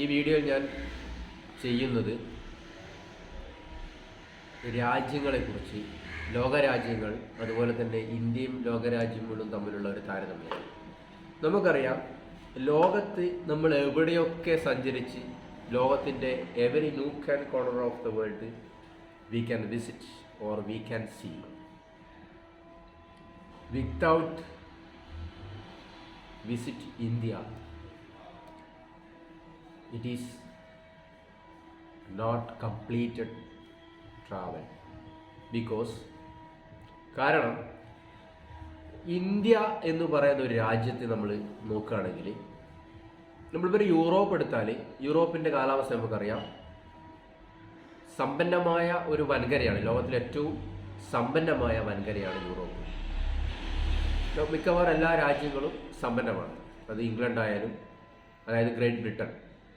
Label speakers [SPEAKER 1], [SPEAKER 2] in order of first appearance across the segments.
[SPEAKER 1] ഈ വീഡിയോ ഞാൻ ചെയ്യുന്നത് രാജ്യങ്ങളെക്കുറിച്ച് ലോകരാജ്യങ്ങൾ അതുപോലെ തന്നെ ഇന്ത്യയും ലോകരാജ്യങ്ങളും തമ്മിലുള്ള ഒരു താരതമ്യം നമുക്കറിയാം ലോകത്ത് നമ്മൾ എവിടെയൊക്കെ സഞ്ചരിച്ച് ലോകത്തിൻ്റെ every nook and corner of the world we can visit or we can see without visit India it is not completed travel because കാരണം ഇന്ത്യ എന്ന് പറയുന്ന ഒരു രാജ്യത്തെ നമ്മൾ നോക്കുകയാണെങ്കിൽ നമ്മളിപ്പോൾ ഒരു യൂറോപ്പ് എടുത്താൽ യൂറോപ്പിൻ്റെ കാലാവസ്ഥ നമുക്കറിയാം സമ്പന്നമായ ഒരു വൻകരയാണ് ലോകത്തിലെ ഏറ്റവും സമ്പന്നമായ വൻകരയാണ് യൂറോപ്പ് മിക്കവാറും എല്ലാ രാജ്യങ്ങളും സമ്പന്നമാണ് അത് ഇംഗ്ലണ്ടായാലും അതായത് ഗ്രേറ്റ് ബ്രിട്ടൻ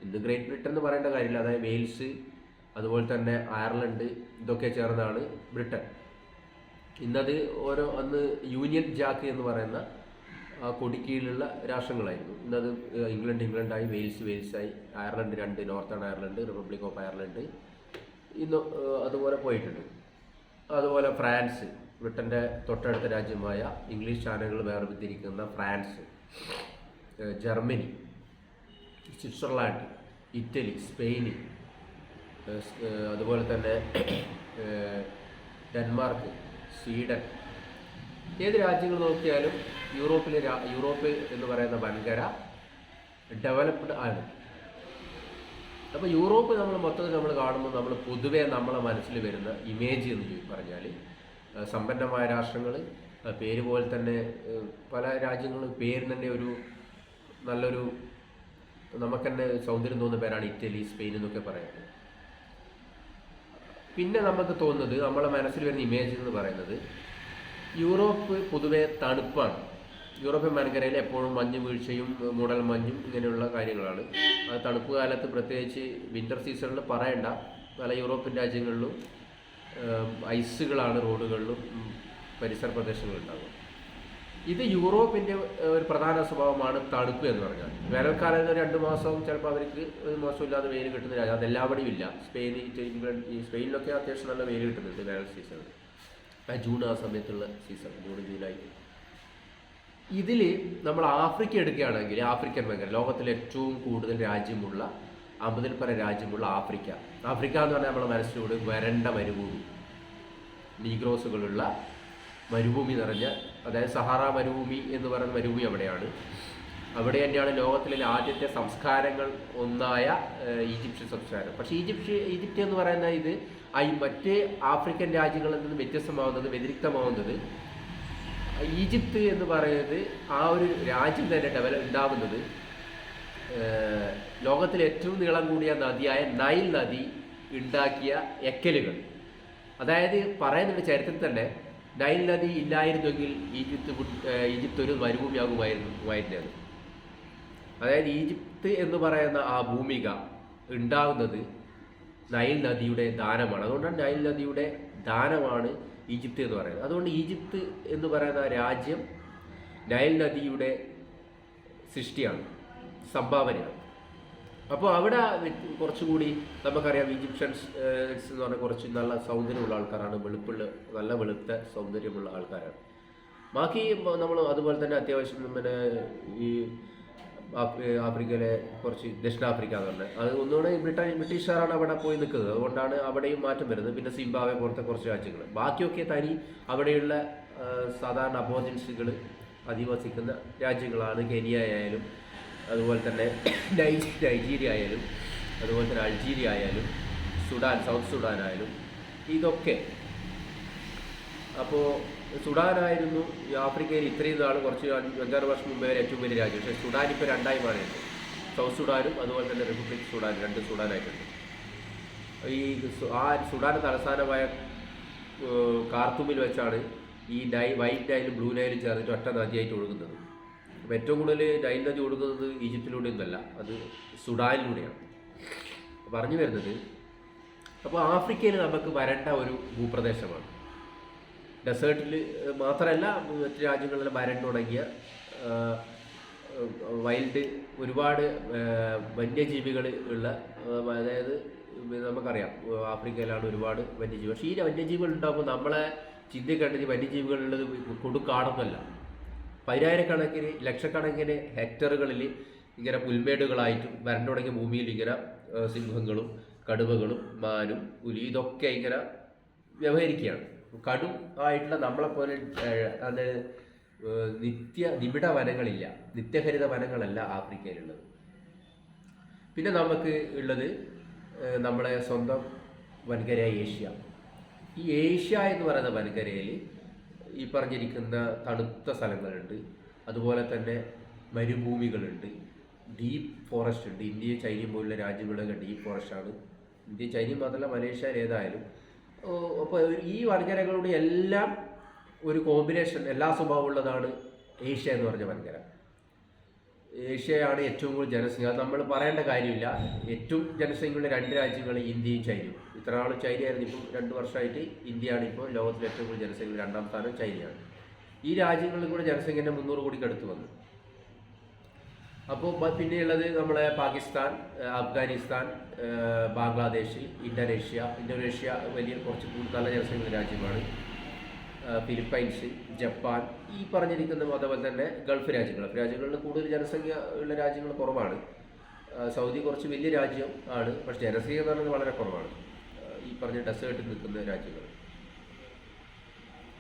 [SPEAKER 1] ഇത് ഗ്രേറ്റ് ബ്രിട്ടൻ എന്ന് പറയേണ്ട കാര്യമില്ല അതായത് വെയിൽസ് അതുപോലെ തന്നെ അയർലൻഡ് ഇതൊക്കെ ചേർന്നാണ് ബ്രിട്ടൻ ഇന്നത് ഓരോ അന്ന് യൂണിയൻ ജാക്ക് എന്ന് പറയുന്ന കൊടിക്കീഴിലുള്ള രാഷ്ട്രങ്ങളായിരുന്നു ഇന്നത് ഇംഗ്ലണ്ട് ഇംഗ്ലണ്ടായി വെയിൽസ് വെയിൽസായി അയർലൻഡ് രണ്ട് Northern Ireland Republic of Ireland ഇന്ന് അതുപോലെ പോയിട്ടുണ്ട് അതുപോലെ ഫ്രാൻസ് ബ്രിട്ടൻ്റെ തൊട്ടടുത്ത രാജ്യമായ ഇംഗ്ലീഷ് ചാനലുകൾ വേർതിരിക്കുന്ന ഫ്രാൻസ് ജർമ്മനി സ്വിറ്റ്സർലാൻഡ് ഇറ്റലി സ്പെയിന് അതുപോലെ തന്നെ ഡെൻമാർക്ക് സ്വീഡൻ ഏത് രാജ്യങ്ങൾ നോക്കിയാലും യൂറോപ്പിലെ യൂറോപ്പ് എന്ന് പറയുന്ന വൻകര ഡെവലപ്ഡ് ആണ് അപ്പോൾ യൂറോപ്പ് നമ്മൾ മൊത്തത്തിൽ നമ്മൾ കാണുമ്പോൾ നമ്മൾ പൊതുവേ നമ്മളെ മനസ്സിൽ വരുന്ന ഇമേജ് എന്ന് പറഞ്ഞാൽ സമ്പന്നമായ രാഷ്ട്രങ്ങൾ പേര് പോലെ തന്നെ പല രാജ്യങ്ങളും പേരിന് തന്നെ ഒരു നല്ലൊരു നമുക്ക് തന്നെ സൗന്ദര്യം തോന്നുന്ന പേരാണ് ഇറ്റലി സ്പെയിൻ എന്നൊക്കെ പറയുന്നത് പിന്നെ നമുക്ക് തോന്നുന്നത് നമ്മളെ മനസ്സിൽ വരുന്ന ഇമേജ് എന്ന് പറയുന്നത് യൂറോപ്പ് പൊതുവെ തണുപ്പാണ് യൂറോപ്യൻ വൻകരയിൽ എപ്പോഴും മഞ്ഞ് വീഴ്ചയും മൂടൽ മഞ്ഞും ഇങ്ങനെയുള്ള കാര്യങ്ങളാണ് അത് തണുപ്പ് കാലത്ത് പ്രത്യേകിച്ച് വിൻ്റർ സീസണിൽ പറയണ്ട പല യൂറോപ്യൻ രാജ്യങ്ങളിലും ഐസുകളാണ് റോഡുകളിലും പരിസര പ്രദേശങ്ങളിലുണ്ടാകുക ഇത് യൂറോപ്പിന്റെ ഒരു പ്രധാന സ്വഭാവമാണ് തണുപ്പ് എന്ന് പറഞ്ഞാൽ വേനൽക്കാലം രണ്ട് മാസം ചിലപ്പോൾ അവർക്ക് ഒരു മാസം ഇല്ലാതെ വെയിൽ കിട്ടുന്ന രാജ്യം എല്ലാവിടെയും ഇല്ല സ്പെയിൻ ഇംഗ്ലണ്ട് ഈ സ്പെയിനിലൊക്കെ അത്യാവശ്യം നല്ല വെയിൽ കിട്ടുന്നുണ്ട് വേനൽ സീസണിൽ ജൂൺ ആ സമയത്തുള്ള സീസൺ ജൂൺ ജൂലൈ ഇതിൽ നമ്മൾ ആഫ്രിക്ക എടുക്കുകയാണെങ്കിൽ ആഫ്രിക്കൻ മേഖല ലോകത്തിലെ ഏറ്റവും കൂടുതൽ രാജ്യമുള്ള അമ്പതിൽ പല രാജ്യമുള്ള ആഫ്രിക്ക ആഫ്രിക്ക എന്ന് പറഞ്ഞാൽ നമ്മുടെ മനസ്സിലൂടെ വരണ്ട മരുഭൂമി നീഗ്രോസുകളുള്ള മരുഭൂമി നിറഞ്ഞ അതായത് സഹാറ മരുഭൂമി എന്ന് പറയുന്ന മരുഭൂമി അവിടെയാണ് അവിടെ തന്നെയാണ് ലോകത്തിലെ ആദ്യത്തെ സംസ്കാരങ്ങൾ ഒന്നായ ഈജിപ്ഷ്യൻ സംസ്കാരം പക്ഷേ ഈജിപ്ഷ്യ ഈജിപ്റ്റ് എന്ന് പറയുന്ന ഇത് മറ്റ് ആഫ്രിക്കൻ രാജ്യങ്ങളിൽ നിന്ന് വ്യത്യസ്തമാവുന്നത് വ്യതിരിക്തമാവുന്നത് ഈജിപ്ത് എന്ന് പറയുന്നത് ആ ഒരു രാജ്യം തന്നെ ഡെവലപ്പ് ഉണ്ടാവുന്നത് ലോകത്തിലെ ഏറ്റവും നീളം കൂടിയ നദിയായ നൈൽ നദി ഉണ്ടാക്കിയ എക്കലുകൾ അതായത് പറയുന്നുണ്ട് ചരിത്രത്തിൽ തന്നെ നൈൽ നദി ഇല്ലായിരുന്നെങ്കിൽ ഈജിപ്ത് ഈജിപ്ത് ഒരു മരുഭൂമിയാകുമായിരുന്നു ആയിരുന്നു അതായത് ഈജിപ്ത് എന്ന് പറയുന്ന ആ ഭൂമിക ഉണ്ടാകുന്നത് നൈൽ നദിയുടെ ദാനമാണ് അതുകൊണ്ടാണ് നൈൽ നദിയുടെ ദാനമാണ് ഈജിപ്ത് എന്ന് പറയുന്നത് അതുകൊണ്ട് ഈജിപ്ത് എന്ന് പറയുന്ന രാജ്യം നൈൽ നദിയുടെ സൃഷ്ടിയാണ് സംഭാവനയാണ് അപ്പോൾ അവിടെ കുറച്ചുകൂടി നമുക്കറിയാം ഈജിപ്ഷ്യൻസ് എന്ന് പറഞ്ഞാൽ കുറച്ച് നല്ല സൗന്ദര്യമുള്ള ആൾക്കാരാണ് വെളുപ്പുള്ള നല്ല വെളുത്ത സൗന്ദര്യമുള്ള ആൾക്കാരാണ് ബാക്കി നമ്മൾ അതുപോലെ തന്നെ അത്യാവശ്യം പിന്നെ ഈ ആഫ്രിക്കയിലെ കുറച്ച് ദക്ഷിണാഫ്രിക്ക എന്ന് അത് ഒന്നുകൂടെ ബ്രിട്ടൻ ബ്രിട്ടീഷുകാരാണ് അവിടെ പോയി നിൽക്കുന്നത് അതുകൊണ്ടാണ് അവിടെയും മാറ്റം വരുന്നത് പിന്നെ സിംബാവെ പോലത്തെ കുറച്ച് രാജ്യങ്ങൾ ബാക്കിയൊക്കെ തനി അവിടെയുള്ള സാധാരണ അബോജൻസികൾ അധിവസിക്കുന്ന രാജ്യങ്ങളാണ് കെനിയ ആയാലും അതുപോലെ തന്നെ നൈജീരിയ ആയാലും അതുപോലെ തന്നെ അൾജീരിയ ആയാലും സുഡാൻ സൗത്ത് സുഡാൻ ആയാലും ഇതൊക്കെ അപ്പോൾ സുഡാനായിരുന്നു ആഫ്രിക്കയിൽ ഇത്രയും നാൾ കുറച്ച് അഞ്ചാറ് വർഷം മുമ്പേ വരെ ഏറ്റവും വലിയ രാജ്യം പക്ഷേ സുഡാൻ ഇപ്പോൾ രണ്ടായി മാറിയിട്ടുണ്ട് സൗത്ത് സുഡാനും അതുപോലെ തന്നെ റിപ്പബ്ലിക് സുഡാൻ രണ്ട് സുഡാനായിട്ടുണ്ട് ഈ ആ സുഡാൻ തലസ്ഥാനമായ കാർത്തൂമിൽ വെച്ചാണ് ഈ നൈ വൈറ്റ് നൈലും ബ്ലൂ നൈലും ചേർന്നിട്ട് ഒറ്റ നദിയായിട്ട് ഒഴുകുന്നത് ഏറ്റവും കൂടുതൽ നൈൽ നദി കൊടുക്കുന്നത് ഈജിപ്തിലൂടെ ഒന്നല്ല അത് സുഡാനിലൂടെയാണ് പറഞ്ഞു വരുന്നത് അപ്പോൾ ആഫ്രിക്കയിൽ നമുക്ക് വരണ്ട ഒരു ഭൂപ്രദേശമാണ് ഡെസേർട്ടിൽ മാത്രമല്ല മറ്റു രാജ്യങ്ങളിൽ തുടങ്ങിയ വൈൽഡ് ഒരുപാട് വന്യജീവികൾ ഉള്ള അതായത് നമുക്കറിയാം ആഫ്രിക്കയിലാണ് ഒരുപാട് വന്യജീവി പക്ഷേ ഈ വന്യജീവികൾ ഉണ്ടാകുമ്പോൾ നമ്മളെ ചിന്തിക്കേണ്ടത് വന്യജീവികളുള്ളത് കൊടുക്കാണെന്നല്ല പതിനായിരക്കണക്കിന് ലക്ഷക്കണക്കിന് ഹെക്ടറുകളിൽ ഇങ്ങനെ പുൽമേടുകളായിട്ടും വരണ്ടു തുടങ്ങിയ ഭൂമിയിൽ ഇങ്ങനെ സിംഹങ്ങളും കടുവകളും മാനും പുലി ഇതൊക്കെ ഇങ്ങനെ വ്യവഹരിക്കുകയാണ് കടും ആയിട്ടുള്ള നമ്മളെപ്പോലെ അത് നിത്യ നിമിട വനങ്ങളില്ല നിത്യഹരിത വനങ്ങളല്ല ആഫ്രിക്കയിലുള്ളത് പിന്നെ നമുക്ക് ഉള്ളത് നമ്മളെ സ്വന്തം വൻകരയായ ഏഷ്യ ഈ ഏഷ്യ എന്ന് പറയുന്ന വൻകരയിൽ ഈ പറഞ്ഞിരിക്കുന്ന തണുത്ത സ്ഥലങ്ങളുണ്ട് അതുപോലെ തന്നെ മരുഭൂമികളുണ്ട് ഡീപ്പ് ഫോറസ്റ്റ് ഉണ്ട് ഇന്ത്യ ചൈന പോലുള്ള രാജ്യങ്ങളിലൊക്കെ ഡീപ്പ് ഫോറസ്റ്റാണ് ഇന്ത്യ ചൈന മാത്രമല്ല മലേഷ്യയിൽ ഏതായാലും അപ്പോൾ ഈ വൻകരകളുടെ എല്ലാം ഒരു കോമ്പിനേഷൻ എല്ലാ സ്വഭാവമുള്ളതാണ് ഏഷ്യ എന്ന് പറഞ്ഞ വൻകര ഏഷ്യയാണ് ഏറ്റവും കൂടുതൽ ജനസംഖ്യ നമ്മൾ പറയേണ്ട കാര്യമില്ല ഏറ്റവും ജനസംഖ്യയുള്ള രണ്ട് രാജ്യങ്ങൾ ഇന്ത്യയും ചൈനയും ഇത്ര നാൾ ചൈനയായിരുന്നു ഇപ്പം രണ്ട് വർഷമായിട്ട് ഇന്ത്യയാണ് ഇപ്പോൾ ലോകത്തിലെ ഏറ്റവും കൂടുതൽ ജനസംഖ്യ രണ്ടാം സ്ഥാനം ചൈനയാണ് ഈ രാജ്യങ്ങളിൽ കൂടെ ജനസംഖ്യൻ്റെ മുന്നൂറ് കോടിക്ക് അടുത്ത് വന്നു അപ്പോൾ പിന്നെയുള്ളത് നമ്മളെ പാകിസ്ഥാൻ അഫ്ഗാനിസ്ഥാൻ ബംഗ്ലാദേശ് ഇന്തോനേഷ്യ ഇന്തോനേഷ്യ വലിയ കുറച്ച് കൂടുതൽ നല്ല ജനസംഖ്യ രാജ്യമാണ് ഫിലിപ്പൈൻസ് ജപ്പാൻ ഈ പറഞ്ഞിരിക്കുന്ന അതേപോലെ തന്നെ ഗൾഫ് രാജ്യങ്ങൾ രാജ്യങ്ങളിൽ കൂടുതൽ ജനസംഖ്യ ഉള്ള രാജ്യങ്ങൾ കുറവാണ് സൗദി കുറച്ച് വലിയ രാജ്യം ആണ് പക്ഷെ ജനസംഖ്യ എന്ന് പറയുന്നത് വളരെ കുറവാണ് ഈ പറഞ്ഞ ഡെസേർട്ടിൽ നിൽക്കുന്ന രാജ്യങ്ങൾ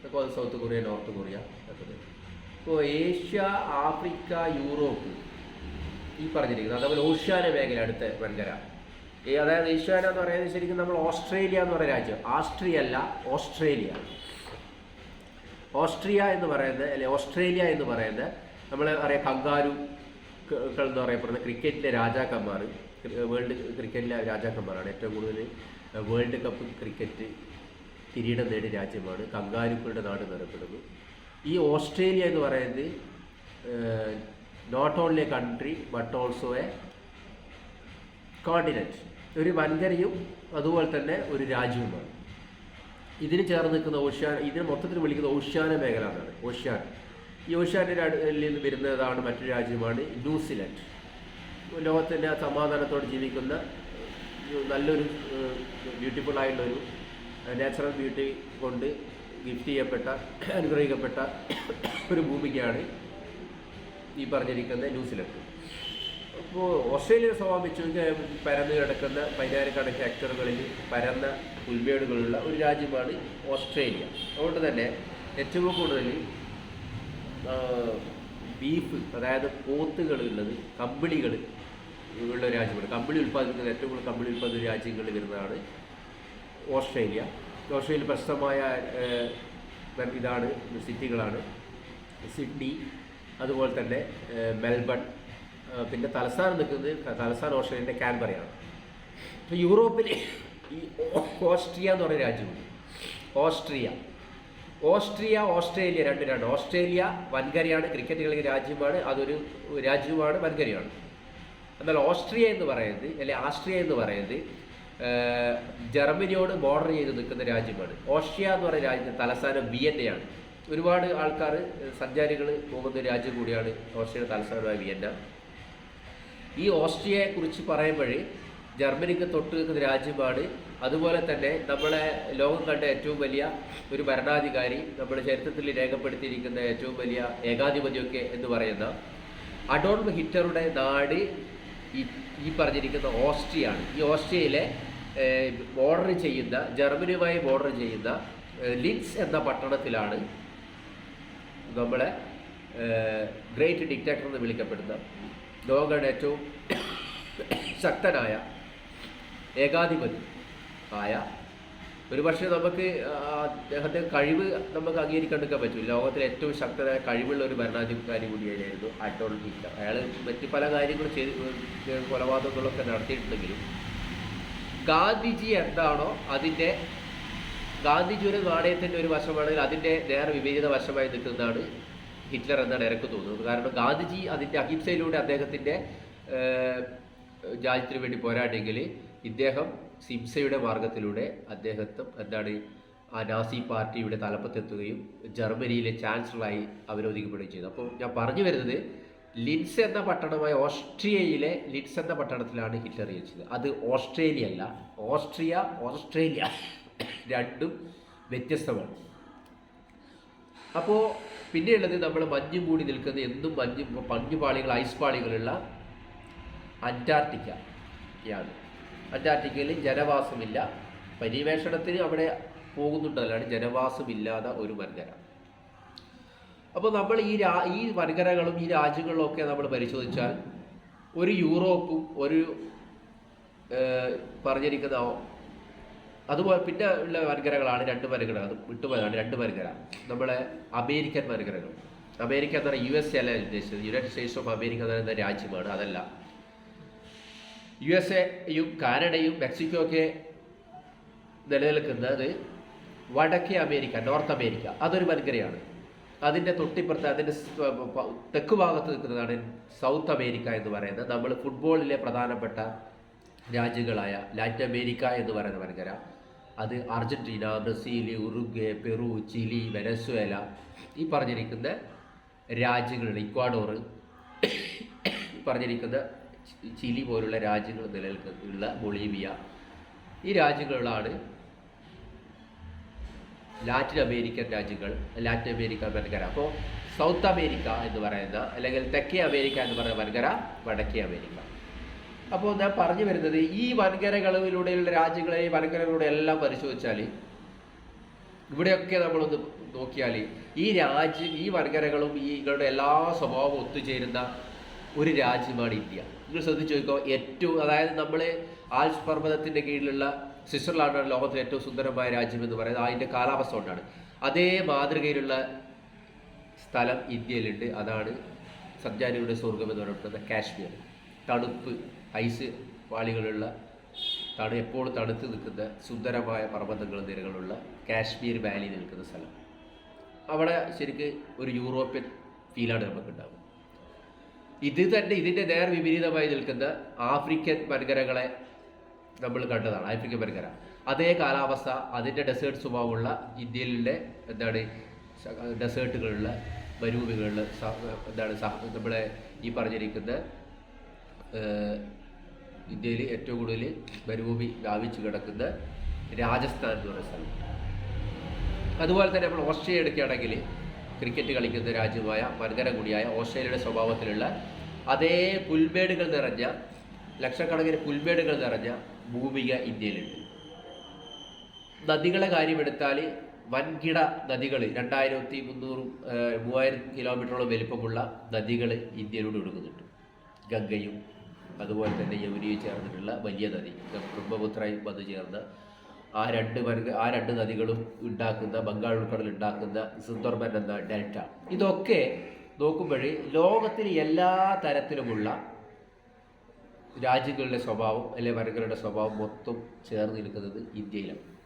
[SPEAKER 1] അപ്പോൾ സൗത്ത് കൊറിയ നോർത്ത് കൊറിയ ഒക്കെ ഇപ്പോൾ ഏഷ്യ ആഫ്രിക്ക യൂറോപ്പ് ഈ പറഞ്ഞിരിക്കുന്നത് അതേപോലെ ഓഷ്യാന മേഖല അടുത്ത വൻകര അതായത് ഏഷ്യാന എന്ന് പറയുന്നത് ശരിക്കും നമ്മൾ ഓസ്ട്രേലിയ എന്ന് പറയുന്ന രാജ്യം ആസ്ട്രിയ അല്ല ഓസ്ട്രേലിയ ഓസ്ട്രിയ എന്ന് പറയുന്നത് അല്ലെ ഓസ്ട്രേലിയ എന്ന് പറയുന്നത് നമ്മൾ അറിയാം കങ്കാരു എന്ന് പറയപ്പെടുന്ന ക്രിക്കറ്റിലെ രാജാക്കന്മാർ വേൾഡ് ക്രിക്കറ്റിലെ രാജാക്കന്മാരാണ് ഏറ്റവും കൂടുതൽ വേൾഡ് കപ്പ് ക്രിക്കറ്റ് കിരീടം നേടിയ രാജ്യമാണ് കങ്കാരുക്കളുടെ നാട് എന്നറിയപ്പെടുന്നു ഈ ഓസ്ട്രേലിയ എന്ന് പറയുന്നത് not only a country but also a continent ഒരു വൻകരയും അതുപോലെ തന്നെ ഒരു രാജ്യവുമാണ് ഇതിന് ചേർന്ന് നിൽക്കുന്ന ഓഷ്യാൻ ഇതിനെ മൊത്തത്തിൽ വിളിക്കുന്ന ഓഷ്യാന മേഖല എന്നാണ് ഓഷ്യാൻ ഈ ഓഷ്യാനിൽ നിന്ന് വരുന്നതാണ് മറ്റൊരു രാജ്യമാണ് ന്യൂസിലൻഡ് ലോകത്തിൻ്റെ സമാധാനത്തോടെ ജീവിക്കുന്ന നല്ലൊരു ബ്യൂട്ടിഫുൾ ആയിട്ടുള്ളൊരു നാച്ചുറൽ ബ്യൂട്ടി കൊണ്ട് ഗിഫ്റ്റ് ചെയ്യപ്പെട്ട അനുഗ്രഹിക്കപ്പെട്ട ഒരു ഭൂമിക്കാണ് ഈ പറഞ്ഞിരിക്കുന്ന ന്യൂസിലൻഡ് ഇപ്പോൾ ഓസ്ട്രേലിയ സ്വഭാവം വെച്ചുകൊണ്ട് പരന്നു കിടക്കുന്ന പതിനായിരക്കണക്കിന് ഹെക്ടറുകളിൽ പരന്ന പുൽമേടുകളുള്ള ഒരു രാജ്യമാണ് ഓസ്ട്രേലിയ അതുകൊണ്ട് തന്നെ ഏറ്റവും കൂടുതൽ ബീഫ് അതായത് പോത്തുകൾ ഉള്ളത് കമ്പിളികൾ ഉള്ള രാജ്യമാണ് കമ്പിളി ഉൽപ്പാദിപ്പിക്കുന്ന ഏറ്റവും കൂടുതൽ കമ്പിളി ഉൽപ്പാദിപ്പിക്കുന്ന രാജ്യങ്ങളിൽ വരുന്നതാണ് ഓസ്ട്രേലിയ ഓസ്ട്രേലിയ പ്രശ്നമായ ഇതാണ് സിറ്റികളാണ് സിഡ്നി അതുപോലെ തന്നെ മെൽബൺ പിന്നെ തലസ്ഥാനം നിൽക്കുന്നത് തലസ്ഥാന ഓസ്ട്രേലിയൻ്റെ കാൻബറയാണ് ഇപ്പോൾ യൂറോപ്പിൽ ഈ ഓസ്ട്രിയ എന്ന് പറയുന്ന രാജ്യമുണ്ട് ഓസ്ട്രിയ ഓസ്ട്രിയ ഓസ്ട്രേലിയ രണ്ട് രണ്ട് ഓസ്ട്രേലിയ വൻകരയാണ് ക്രിക്കറ്റ് കളിക്ക് രാജ്യമാണ് അതൊരു രാജ്യവുമാണ് വൻകരയാണ് എന്നാൽ ഓസ്ട്രിയ എന്ന് പറയുന്നത് അല്ലെ ആസ്ട്രിയ എന്ന് പറയുന്നത് ജർമ്മനിയോട് ബോർഡർ ചെയ്ത് നിൽക്കുന്ന രാജ്യമാണ് ഓസ്ട്രിയ എന്ന് പറയുന്ന രാജ്യം തലസ്ഥാനം വിയന്നയാണ് ഒരുപാട് ആൾക്കാർ സഞ്ചാരികൾ പോകുന്ന രാജ്യം കൂടിയാണ് ഓസ്ട്രിയയുടെ തലസ്ഥാനമായ വിയന്ന ഈ ഓസ്ട്രിയയെക്കുറിച്ച് പറയുമ്പോഴേ ജർമ്മനിക്ക് തൊട്ട് നിൽക്കുന്ന രാജ്യമാണ് അതുപോലെ തന്നെ നമ്മളെ ലോകം കണ്ട ഏറ്റവും വലിയ ഒരു ഭരണാധികാരി നമ്മുടെ ചരിത്രത്തിൽ രേഖപ്പെടുത്തിയിരിക്കുന്ന ഏറ്റവും വലിയ ഏകാധിപതിയൊക്കെ എന്ന് പറയുന്ന അഡോൾഫ് ഹിറ്ററുടെ നാട് ഈ പറഞ്ഞിരിക്കുന്ന ഓസ്ട്രിയ ആണ് ഈ ഓസ്ട്രിയയിലെ ബോർഡർ ചെയ്യുന്ന ജർമ്മനിയുമായി ബോർഡർ ചെയ്യുന്ന ലിൻസ് എന്ന പട്ടണത്തിലാണ് നമ്മളെ ഗ്രേറ്റ് ഡിക്റ്റേറ്റർ എന്ന് വിളിക്കപ്പെടുന്ന ലോകയുടെ ഏറ്റവും ശക്തനായ ഏകാധിപതി ആയ ഒരുപക്ഷെ നമുക്ക് അദ്ദേഹത്തെ കഴിവ് നമുക്ക് അംഗീകരിക്കാൻ പറ്റും ലോകത്തിലെ ഏറ്റവും ശക്തനായ കഴിവുള്ള ഒരു ഭരണാധികാരി കൂടിയായിരുന്നു അഡോൾഫ് ഹിറ്റ്ലർ അയാൾ മറ്റ് പല കാര്യങ്ങളും ചെയ്ത് കൊലപാതകങ്ങളൊക്കെ നടത്തിയിട്ടുണ്ടെങ്കിലും ഗാന്ധിജി എന്താണോ അതിൻ്റെ ഗാന്ധിജിയുടെ നാണയത്തിൻ്റെ ഒരു വശമാണെങ്കിൽ അതിൻ്റെ നേരെ വിപരീത വശമായി നിൽക്കുന്നതാണ് ഹിറ്റ്ലർ എന്നാണ് എനിക്ക് തോന്നുന്നത് കാരണം ഗാന്ധിജി അതിൻ്റെ അഹിംസയിലൂടെ അദ്ദേഹത്തിൻ്റെ രാജ്യത്തിന് വേണ്ടി പോരാടെങ്കിൽ ഇദ്ദേഹം സിംസയുടെ മാർഗത്തിലൂടെ അദ്ദേഹത്തെ എന്താണ് ആ നാസി പാർട്ടിയുടെ തലപ്പത്തെത്തുകയും ജർമ്മനിയിലെ ചാൻസലറായി അവരോധിക്കപ്പെടുകയും ചെയ്തു അപ്പോൾ ഞാൻ പറഞ്ഞു വരുന്നത് ലിൻസ് എന്ന പട്ടണമായ ഓസ്ട്രിയയിലെ ലിൻസ് എന്ന പട്ടണത്തിലാണ് ഹിറ്റ്ലർ ജനിച്ചത് അത് ഓസ്ട്രേലിയ അല്ല ഓസ്ട്രിയ ഓസ്ട്രേലിയ രണ്ടും വ്യത്യസ്തമാണ് അപ്പോൾ പിന്നെയുള്ളത് നമ്മൾ മഞ്ഞ് മൂടി നിൽക്കുന്ന എന്തും മഞ്ഞ് മഞ്ഞുപാളികൾ ഐസ് പാളികളുള്ള അന്റാർട്ടിക്കയാണ് അന്റാർട്ടിക്കയിൽ ജനവാസമില്ല പര്യവേഷണത്തിന് അവിടെ പോകുന്നുണ്ടല്ലാണ് ജനവാസമില്ലാത്ത ഒരു വർഗര അപ്പോൾ നമ്മൾ ഈ രാ ഈ വർഗരകളും ഈ രാജ്യങ്ങളും ഒക്കെ നമ്മൾ പരിശോധിച്ചാൽ ഒരു യൂറോപ്പും ഒരു പറഞ്ഞിരിക്കുന്ന അതുപോലെ പിന്നെ ഉള്ള വൻകരകളാണ് രണ്ട് വൻകര അത് വിട്ടുപോയതാണ് രണ്ട് വൻകര നമ്മളെ അമേരിക്കൻ വൻകരകൾ അമേരിക്ക എന്ന് പറഞ്ഞാൽ യു എസ് എ അല്ല ഉദ്ദേശിച്ചത് യുണൈറ്റഡ് സ്റ്റേറ്റ്സ് ഓഫ് അമേരിക്ക എന്ന് പറയുന്ന രാജ്യമാണ് അതല്ല യു എസ് എയും കാനഡയും മെക്സിക്കോ ഒക്കെ നിലനിൽക്കുന്നത് വടക്കേ അമേരിക്ക നോർത്ത് അമേരിക്ക അതൊരു വൻകരയാണ് അതിൻ്റെ തൊട്ടിപ്പുറത്ത് അതിൻ്റെ തെക്ക് ഭാഗത്ത് നിൽക്കുന്നതാണ് സൗത്ത് അമേരിക്ക എന്ന് പറയുന്നത് നമ്മൾ ഫുട്ബോളിലെ പ്രധാനപ്പെട്ട രാജ്യങ്ങളായ ലാറ്റിൻ അമേരിക്ക എന്ന് പറയുന്ന വൻകര അത് Argentina Brazil Uruguay Peru Chile Venezuela ഈ പറഞ്ഞിരിക്കുന്ന രാജ്യങ്ങളുണ്ട് ഇക്വാഡോർ പറഞ്ഞിരിക്കുന്ന ചിലി പോലുള്ള രാജ്യങ്ങൾ നിലനിൽക്കുന്നുള്ള ബൊളീവിയ ഈ രാജ്യങ്ങളിലാണ് ലാറ്റിൻ അമേരിക്കൻ രാജ്യങ്ങൾ ലാറ്റിൻ അമേരിക്ക വൻകര അപ്പോൾ സൗത്ത് അമേരിക്ക എന്ന് പറയുന്ന അല്ലെങ്കിൽ തെക്കേ അമേരിക്ക എന്ന് പറയുന്ന വൻകര വടക്കേ അമേരിക്ക അപ്പോൾ ഞാൻ പറഞ്ഞു വരുന്നത് ഈ വൻകരകളിലൂടെയുള്ള രാജ്യങ്ങളെ ഈ വൻകരകളിലൂടെ എല്ലാം പരിശോധിച്ചാൽ ഇവിടെയൊക്കെ നമ്മളൊന്ന് നോക്കിയാൽ ഈ രാജ്യം ഈ വൻകരകളും ഈ ഇവരുടെ എല്ലാ സ്വഭാവവും ഒത്തുചേരുന്ന ഒരു രാജ്യമാണ് ഇന്ത്യ നിങ്ങൾ ശ്രദ്ധിച്ചു നോക്കുമ്പോൾ ഏറ്റവും അതായത് നമ്മൾ ആൽസ് പർവ്വതത്തിൻ്റെ കീഴിലുള്ള സ്വിറ്റ്സർലാൻഡാണ് ലോകത്തിലെ ഏറ്റവും സുന്ദരമായ രാജ്യം എന്ന് പറയുന്നത് അതിൻ്റെ കാലാവസ്ഥ കൊണ്ടാണ് അതേ മാതൃകയിലുള്ള സ്ഥലം ഇന്ത്യയിലുണ്ട് അതാണ് സഞ്ചാരികളുടെ സ്വർഗം എന്ന് പറയപ്പെടുന്ന കാശ്മീർ തണുപ്പ് ഐസ് പാളികളുള്ള തടു എപ്പോൾ തടുത്ത് നിൽക്കുന്ന സുന്ദരമായ പർവ്വതങ്ങൾ നിരകളുള്ള കാശ്മീർ വാലി നിൽക്കുന്ന സ്ഥലം അവിടെ ശരിക്ക് ഒരു യൂറോപ്യൻ ഫീലാണ് നമുക്ക് ഉണ്ടാകും ഇത് തന്നെ ഇതിൻ്റെ നേർ വിപരീതമായി നിൽക്കുന്ന ആഫ്രിക്കൻ വൻകരകളെ നമ്മൾ കണ്ടതാണ് ആഫ്രിക്കൻ വൻകര അതേ കാലാവസ്ഥ അതിൻ്റെ ഡെസേർട്ട് സ്വഭാവമുള്ള ഇന്ത്യയിലെ എന്താണ് ഡെസേർട്ടുകളുള്ള മരൂമികളിൽ എന്താണ് നമ്മുടെ ഈ പറഞ്ഞിരിക്കുന്ന ഇന്ത്യയിൽ ഏറ്റവും കൂടുതൽ മരുഭൂമി വ്യാപിച്ചു കിടക്കുന്ന രാജസ്ഥാൻ എന്ന് പറയുന്ന സ്ഥലം അതുപോലെ തന്നെ നമ്മൾ ഓസ്ട്രേലിയ എടുക്കുകയാണെങ്കിൽ ക്രിക്കറ്റ് കളിക്കുന്ന രാജ്യമായ കൂടിയായ ഓസ്ട്രേലിയയുടെ സ്വഭാവത്തിലുള്ള അതേ പുൽമേടുകൾ നിറഞ്ഞ ലക്ഷക്കണക്കിന് പുൽമേടുകൾ നിറഞ്ഞ ഭൂമിക ഇന്ത്യയിലുണ്ട് നദികളെ കാര്യമെടുത്താൽ വൻകിട നദികൾ രണ്ടായിരത്തി മുന്നൂറ് മൂവായിരം കിലോമീറ്ററോളം വലിപ്പമുള്ള നദികൾ ഇന്ത്യയിലൂടെ ഒഴുകുന്നുണ്ട് ഗംഗയും അതുപോലെ തന്നെ യമുനയെ ചേർന്നിട്ടുള്ള വലിയ നദി ബ്രഹ്മപുത്രയും വന്നു ചേർന്ന് ആ രണ്ട് മരുന്ന് ആ രണ്ട് നദികളും ഉണ്ടാക്കുന്ന ബംഗാൾ ഉൾക്കടൽ ഉണ്ടാക്കുന്ന സുന്ദർബൻ എന്ന ഡെൽറ്റ ഇതൊക്കെ നോക്കുമ്പോഴേ ലോകത്തിന് എല്ലാ തരത്തിലുമുള്ള രാജ്യങ്ങളുടെ സ്വഭാവം അല്ലെ വരങ്ങളുടെ സ്വഭാവം മൊത്തം ചേർന്ന് നിൽക്കുന്നത് ഇന്ത്യയിലാണ്